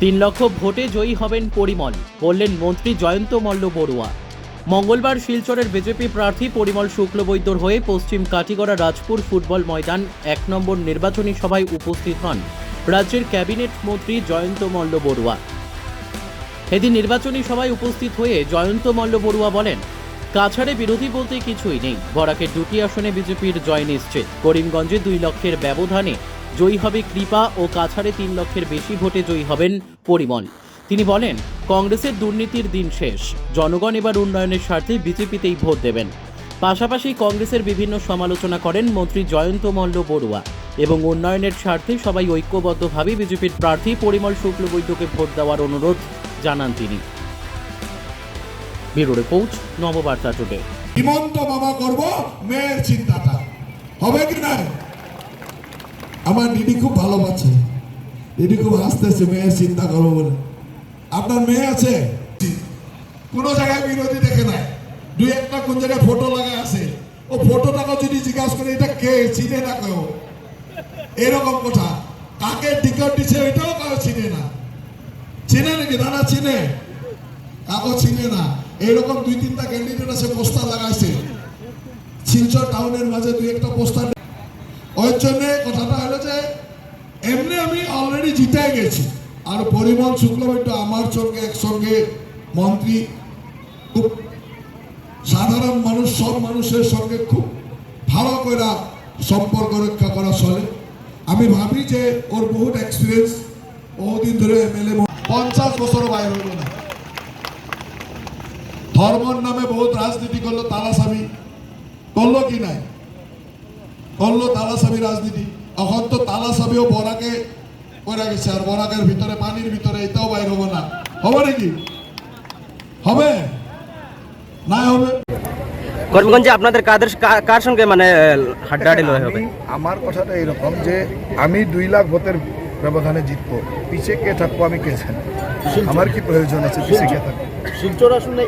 তিন লক্ষ ভোটে জয়ী হবেন পরিমল, বললেন মন্ত্রী জয়ন্ত মল্ল বড়ুয়া। মঙ্গলবার শিলচরের বিজেপি প্রার্থী পরিমল শুক্লবৈদ্যর হয়ে পশ্চিম কাটিগড়া রাজপুর ফুটবল ময়দান এক নম্বর নির্বাচনী সভায় উপস্থিত হন রাজ্যের ক্যাবিনেট মন্ত্রী জয়ন্ত মল্ল বড়ুয়া। এদিন নির্বাচনী সভায় উপস্থিত হয়ে জয়ন্ত মল্ল বড়ুয়া বলেন, কাছাড়ে বিরোধী বলতে কিছুই নেই, বরাকের দুটি আসনে বিজেপির জয় নিশ্চিত। করিমগঞ্জে দুই লক্ষের ব্যবধানে জয়ী হবে কৃপা ও কাছাড়ে তিন লক্ষের বেশি ভোটে জয়ী হবেন পরিমল। তিনি বলেন, কংগ্রেসের দুর্নীতির দিন শেষ। জনগণ এবার উন্নয়নের স্বার্থে বিজেপিতেই ভোট দেবেন। পাশাপাশি কংগ্রেসের বিভিন্ন সমালোচনা করেন মন্ত্রী জয়ন্ত মল্ল বড়ুয়া এবং উন্নয়নের স্বার্থে সবাই ঐক্যবদ্ধভাবে বিজেপির প্রার্থী পরিমল শুক্লবৈদ্যকে ভোট দেওয়ার অনুরোধ জানান তিনি। Bureau report, Nobobarta today. Himanta করব মেয়ের চিন্তাটা। হবে কি আমার দিদি খুব ভালো পাচ্ছে দিদি খুব হাসতেছে মেয়ের চিন্তা করব বলে। আপনার মেয়ে আছে? কোনো জায়গায় বিরোধী দেখে নাই। দুই একটা কোন জায়গায় ফটো লাগা আছে। ও ফটোটাকে যদি জিজ্ঞাসা করে, এটা কে? চিনে না কেউ? এরকম কথা। কাকে টিকিট দিছে এটাও কাউ চিনে না। চিনে নাকি? দাদা চিনে। কাগজ চিনে না। এরকম দুই তিনটা ক্যান্ডিডেট আছে পোস্টার লাগাইছে। শিলচর টাউনের মাঝে দুই একটা পোস্টার ওই জন্য কথাটা হলো যে, এমনি আমি অলরেডি জিতে গেছি। আর পরিমল শুক্লবৈদ্য আমার সঙ্গে একসঙ্গে মন্ত্রী, খুব সাধারণ মানুষ, সব মানুষের সঙ্গে খুব ভালো করে সম্পর্ক রক্ষা করা চলে। আমি ভাবি যে ওর বহুত এক্সপিরিয়েন্স বহুদিন ধরে এমএলএ পঞ্চাশ বছর বাইরে হইল না। ধর্মর নামে বহুত রাজনীতি করল তারা তালাসামি করল কি নাই? করল তালাসামি রাজনীতি। এখন তো তালাসামিও বরাকে করে গেছে আর বরাকের ভিতরে পানির ভিতরে এটাও বাইর হব না। হবে নাকি? হবে? নাই হবে? করিমগঞ্জে আপনাদের কাদের কার সঙ্গে মানে হাড্ডাহাড্ডি লড়াই হবে? আমার কথাটা এরকম যে আমি দুই লাখ ভোটের ব্যবধানে জিতবো। পিছে কে থাকব আমি কে জানি। আমার কি প্রয়োজন আছে পিছে কে থাকব? শিলচর আসলে